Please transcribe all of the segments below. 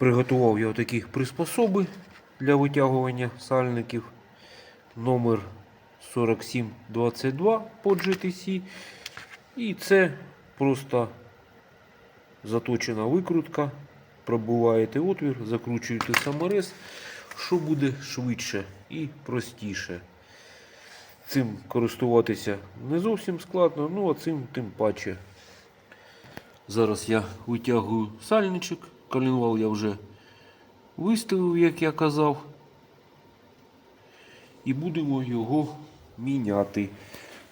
Приготував я таких приспособи для витягування сальників. Номер 4722 по GTC. І це просто заточена викрутка. Пробуваєте отвір, закручуєте саморез, що буде швидше і простіше. Цим користуватися не зовсім складно, ну а цим тим паче. Зараз я витягую сальничок. Колінвал я вже виставив, як я казав. І будемо його міняти.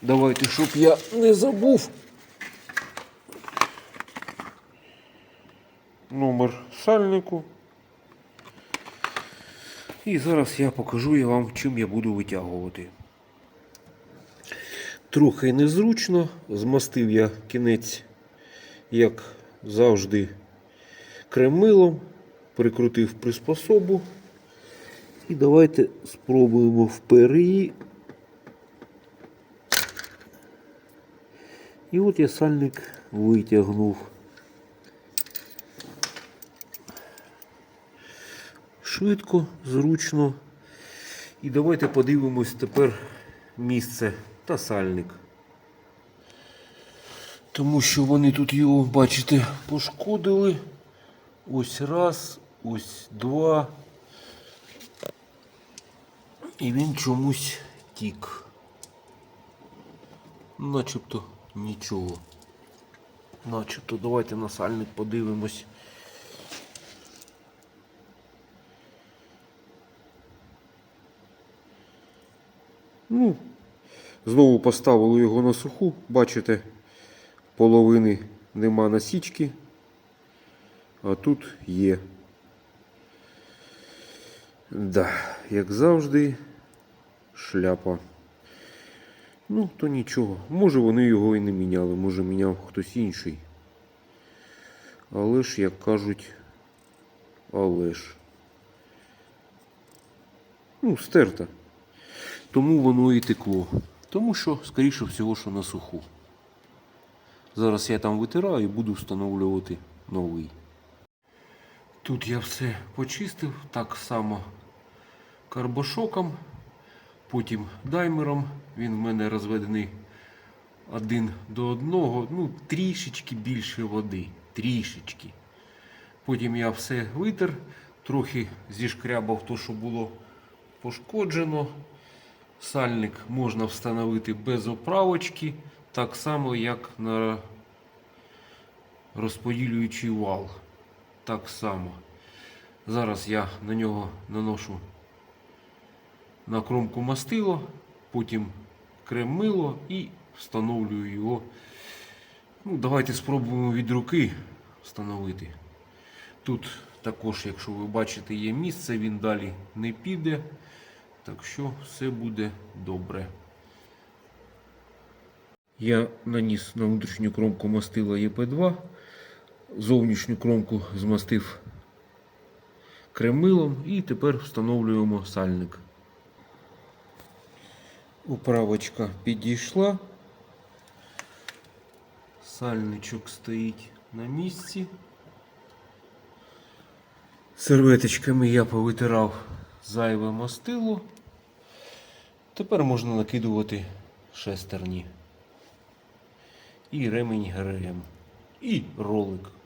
Давайте, щоб я не забув. Номер сальнику. І зараз я покажу я вам, чим я буду витягувати. Трохи незручно. Змастив я кінець, як завжди, кремилом, прикрутив приспособу. І давайте спробуємо впери. І от я сальник витягнув. Швидко, зручно. І давайте подивимось тепер місце та сальник. Тому що вони тут його, бачите, пошкодили. Ось раз, ось два. І він чомусь тік. Начебто нічого. Начебто давайте на сальник подивимось. Ну, знову поставили його на суху. Бачите, половини нема насічки, а тут є. Да, як завжди, шляпа. Ну, то нічого. Може вони його і не міняли, може міняв хтось інший. Але ж, як кажуть, але ж. Ну, стерта. Тому воно і текло. Тому що, скоріше всього, що на суху. Зараз я там витираю і буду встановлювати новий. Тут я все почистив так само карбошоком, потім даймером. Він в мене розведений один до одного, ну трішечки більше води. Трішечки. Потім я все витер, трохи зішкрябав то, що було пошкоджено. Сальник можна встановити без оправочки, так само, як на розподілюючий вал. Так само. Зараз я на нього наношу на кромку мастило, потім крем мило і встановлюю його. Ну, давайте спробуємо від руки встановити. Тут також, якщо ви бачите, є місце, він далі не піде. Так що все буде добре. Я наніс на внутрішню кромку мастила ЄП2. Зовнішню кромку змастив кремилом і тепер встановлюємо сальник. Управочка підійшла. Сальничок стоїть на місці. Серветочками я повитирав зайве мастило. Тепер можна накидувати шестерні. І ремень ГРМ. І ролик.